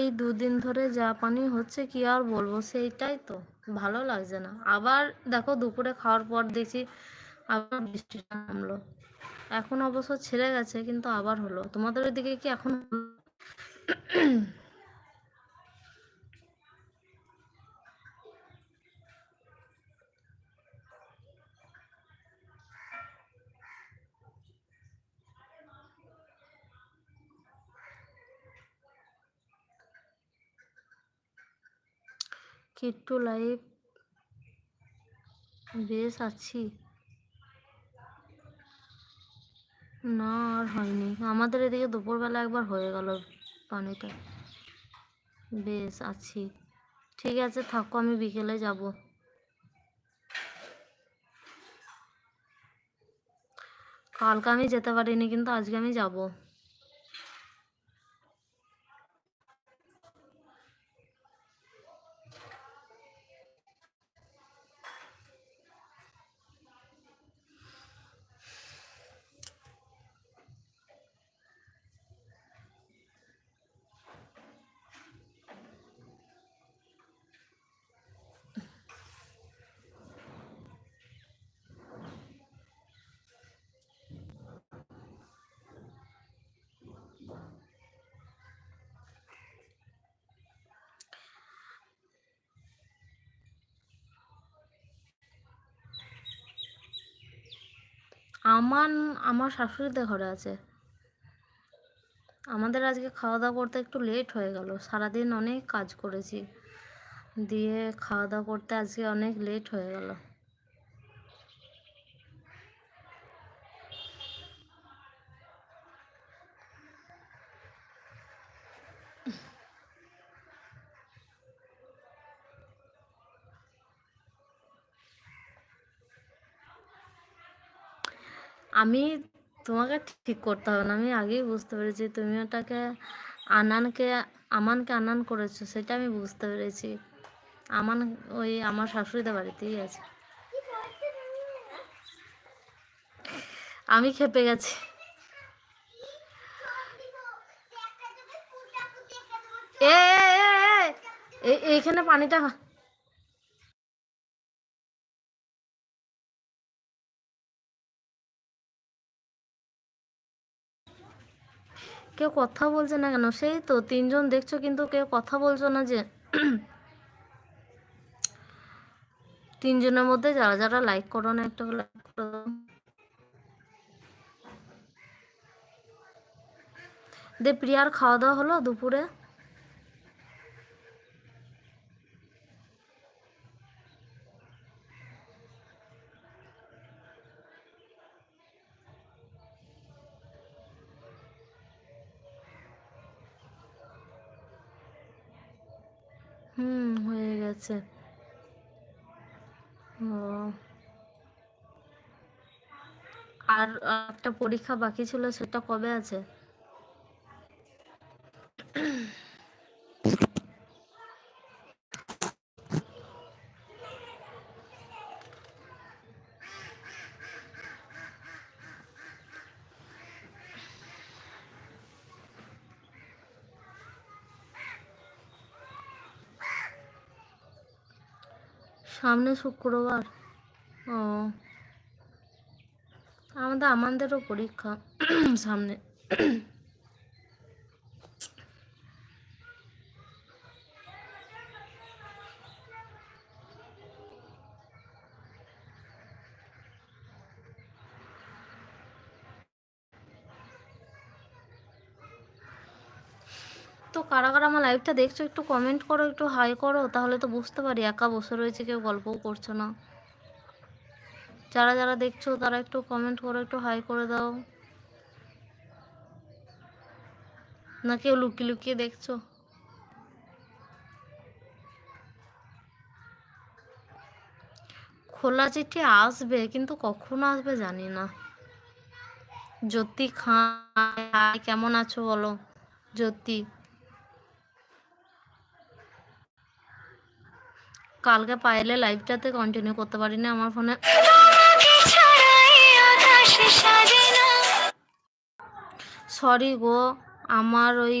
এই দুদিন ধরে যা পানি হচ্ছে কি আর বলব, সেইটাই তো। ভালো লাগছে না। আবার দেখো দুপুরে খাওয়ার পর দেখছি আবার বৃষ্টিটা নামলো। এখন অবশ্য ছেড়ে গেছে, কিন্তু আবার হলো। তোমাদের ওইদিকে কি এখন কিট্টু লাইভ বেশ আছি। না, আর হয়নি। আমাদের এদিকে দুপুরবেলা একবার হয়ে গেল পানিটা। বেশ আছি। ঠিক আছে, থাকো, আমি বিকেলে যাব। কালকে আমি যেতে পারিনি, কিন্তু আজকে আমি যাব। আমার আমার শাশুড়িতে ঘরে আছে। আমাদের আজকে খাওয়া দাওয়া করতে একটু লেট হয়ে গেল। সারাদিন অনেক কাজ করেছি। দিয়ে খাওয়া দাওয়া করতে আজকে অনেক লেট হয়ে গেল। আমি তোমাকে ঠিক করতে হবে না। আমি আগেই বুঝতে পেরেছি। তুমি ওটাকে আনানকে, আমানকে আনান করেছ, সেটা আমি বুঝতে পেরেছি। আমান ওই আমার শাশুড়িদের বাড়িতেই আছে। আমি খেপে গেছি। এ এইখানে পানিটা কেউ কথা বলছে না কেন? সেই তো, তিনজন দেখছ কিন্তু কেউ কথা বলছো না যে তিনজনের মধ্যে যারা যারা লাইক করো না, একটা লাইক করো। দে, প্রিয়ার খাওয়া দাওয়া হলো দুপুরে। হুম হয়ে গেছে। ও। আর একটা পরীক্ষা বাকি ছিল সেটা কবে আছে? সামনে শুক্রবার। ও। আমাদের আমাদেরও পরীক্ষা সামনে। তো কারা কারা আমার লাইভটা দেখছ, একটু কমেন্ট করো, একটু হাই করো, তাহলে তো বুঝতে পারি, একা বসে রয়েছে, কেউ গল্পও করছ না। যারা যারা দেখছ, তারা একটু কমেন্ট করো, একটু হাই করে দাও। না কেউ লুকিয়ে লুকিয়ে দেখছ? খোলা চিঠি আসবে, কিন্তু কখন আসবে জানি না। জ্যোতি খান কেমন আছো বলো? জ্যোতি। কালকে পাইলে লাইভটাতে কন্টিনিউ করতে পারি না আমার ফোনে সরি গো আমার ওই